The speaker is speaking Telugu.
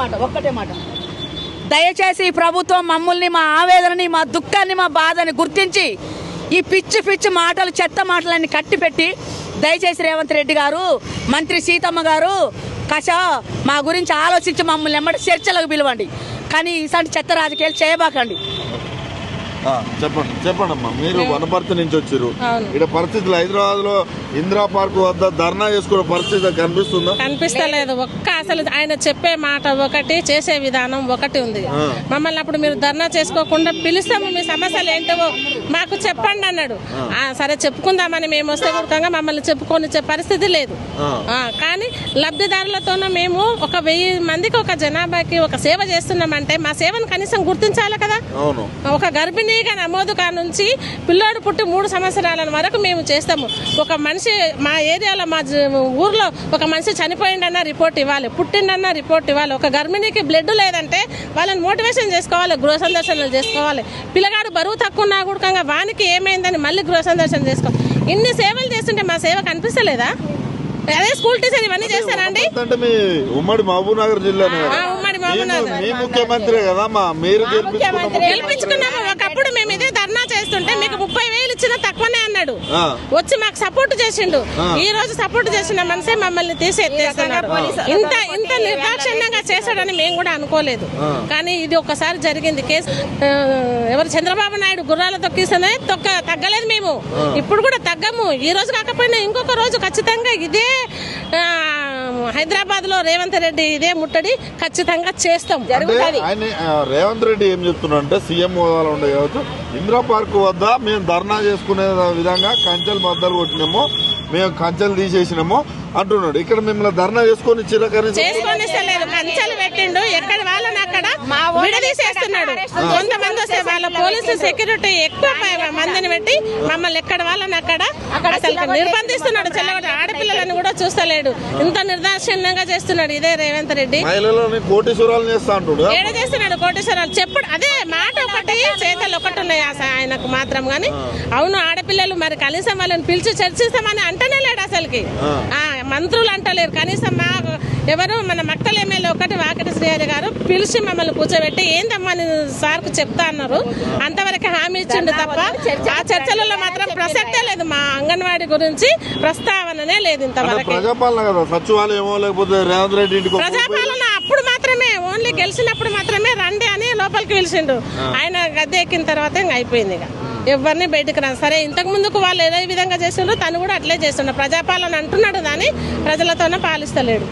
మాట ఒక్కటే మాట. దయచేసి ఈ ప్రభుత్వం మమ్మల్ని మా ఆవేదనని మా దుఃఖాన్ని మా బాధని గుర్తించి ఈ పిచ్చి పిచ్చి మాటలు చెత్త మాటలన్నీ కట్టిపెట్టి దయచేసి రేవంత్ రెడ్డి గారు మంత్రి సీతమ్మ గారు కష మా గురించి ఆలోచించి మమ్మల్ని ఎమ్మటి చర్చలకు పిలవండి. కానీ ఇలాంటి చెత్త రాజకీయాలు చేయబాకండి. చెప్పండి చెప్పండి అమ్మా మీరు వనపర్తి నుంచి వచ్చారు. ఇక్కడ పరిస్థితులు హైదరాబాద్లో ఇందిరా పార్క్ వద్ద ధర్నా చేసుకునే పరిస్థితి కనిపిస్తుందా? కనిపిస్తలేదు. ఒక్క అసలు ఆయన చెప్పే మాట ఒకటి చేసే విధానం ఒకటి ఉంది. మమ్మల్ని అప్పుడు మీరు ధర్నా చేసుకోకుండా పిలుస్తాము. మీ సమస్యలు ఏంటో మాకు చెప్పండి అన్నాడు. సరే చెప్పుకుందామని మేము వస్తే కూడా మమ్మల్ని చెప్పుకొని పరిస్థితి లేదు. కానీ లబ్ధిదారులతోనూ మేము ఒక వెయ్యి మందికి ఒక జనాభాకి ఒక సేవ చేస్తున్నామంటే మా సేవను కనీసం గుర్తించాలి కదా? ఒక గర్భిణీగా నమోదు నుంచి పిల్లోడు పుట్టి మూడు సంవత్సరాల వరకు మేము చేస్తాము. ఒక మనిషి మా ఏరియాలో మా ఊర్లో ఒక మనిషి చనిపోయిందన్న రిపోర్ట్ ఇవ్వాలి పుట్టిండన్న రిపోర్ట్ ఇవ్వాలి. ఒక గర్భిణీకి బ్లడ్ లేదంటే వాళ్ళని మోటివేషన్ చేసుకోవాలి గృహ సందర్శనలు చేసుకోవాలి. పిల్లగాడు బరువు తక్కువ ఉన్నా కూడా వానికి ఏమైందని మళ్ళీ గృహ సందర్శన చేసుకోవాలి ఇన్ని సేవలు చేస్తుంటే మా సేవ కనిపిస్తలేదా? అదే స్కూల్ టీచర్ ఇవన్నీ చేస్తారా అండి? ఉమ్మడి మహబూబ్ నగర్ జిల్లానే కదా ఆ, ఉమ్మడి మహబూబ్ నగర్. మీ ముఖ్యమంత్రి కదా మా మీరు గెలిపించుకున్న గెలిపించుకున్నాము. ఒకప్పుడు మేము ఇదే ధర్నా చేస్తుంటే మీకు ముప్పై వేలు ఇచ్చినా తక్కువనే అన్నాడు. ఆ. వచ్చి మాకు సపోర్ట్ చేసిండు. ఈ రోజు సపోర్ట్ చేసిన మనసే మమ్మల్ని తీసి ఎత్తేస్తున్నాడు ఇంత ఇంత నిర్దాక్షిణ్యంగా చేశాడని మేము కూడా అనుకోలేదు. కానీ ఇది ఒక్కసారి జరిగింది కేసు. ఎవరు చంద్రబాబు నాయుడు గుర్రాల తొక్కిస్తేనే తొక్క తగ్గలేదు మేము. ఇప్పుడు కూడా తగ్గము. ఈ రోజు కాకపోయినా ఇంకొక రోజు ఖచ్చితంగా ఇదే హైదరాబాద్లో రేవంత్ రెడ్డి ఇదే ముట్టడి ఖచ్చితంగా చేస్తాం. ఆ, రేవంత్ రెడ్డి ఏం చెప్తున్నాడు అంటే సీఎం హోదాలో ఉండే కావచ్చు ఇందిరా పార్క్ వద్ద మేము ధర్నా చేసుకునే విధంగా కంచెలు బద్దలు కొట్టినాము. మేము కంచెలు తీసేసినాము అంటున్నాడు. ఇక్కడ మిమ్మల్ని ధర్నా చేసుకొని చిరకరి చేసుకొని కంచెలు పెట్టిండు. ఎక్కడ వాళ్ళని అక్కడ విడదీసేస్తున్నాడు. కొంతమంది వస్తే వాళ్ళ పోలీసు సెక్యూరిటీ ఎక్కువ మందిని పెట్టి మమ్మల్ని ఎక్కడ వాళ్ళని అక్కడ అసలు నిర్బంధిస్తున్నాడు. చెల్లగొట్ట ఆడపిల్లలను కూడా చూస్తలేడు. ఇంత నిర్దాక్షిణ్యంగా చేస్తున్నాడు ఇదే రేవంత్ రెడ్డి. కోటీశ్వరాలు చేస్తా అంటుడు కోటేశ్వరాలు చెప్పుడు అదే మాట ఒకటి చేతలు ఒకటి ఉన్నాయి ఆ స- ఆయనకు మాత్రం గాని. అవును ఆడపిల్లలు మరి కనీసం వాళ్ళని పిలిచి చర్చిస్తామని అంటనే లేడు అసలుకి. ఆ, మంత్రులు అంటలేరు. కనీసం మా ఎవరు మన మక్తల ఎమ్మెల్యే ఒకటి వాకటి శ్రీహరి గారు పిలిచి మమ్మల్ని కూర్చోబెట్టి ఏందమ్మా సార్కు చెప్తా అన్నారు. అంతవరకు హామీ ఇచ్చిండు తప్ప ఆ చర్చలలో మాత్రం ప్రసక్తే లేదు. మా అంగన్వాడీ గురించి ప్రస్తావననే లేదు ఇంతవరకు. ప్రజాపాలన కదా సచివాలయమో లేకపోతే రేవంత్ రెడ్డి ప్రజాపాలన ఓన్లీ గెలిచినప్పుడు మాత్రమే రండి అని లోపలికి పిలిచిండు. ఆయన గద్దె ఎక్కిన తర్వాత ఇంకా అయిపోయింది ఇక. ఎవరిని బయటకు రా సరే ఇంతకు ముందుకు వాళ్ళు ఏ విధంగా చేస్తుండ్రో తను కూడా అట్లే చేస్తుండ్రు ప్రజాపాలన అంటున్నాడు కానీ ప్రజలతోనే పాలిస్తలేడు.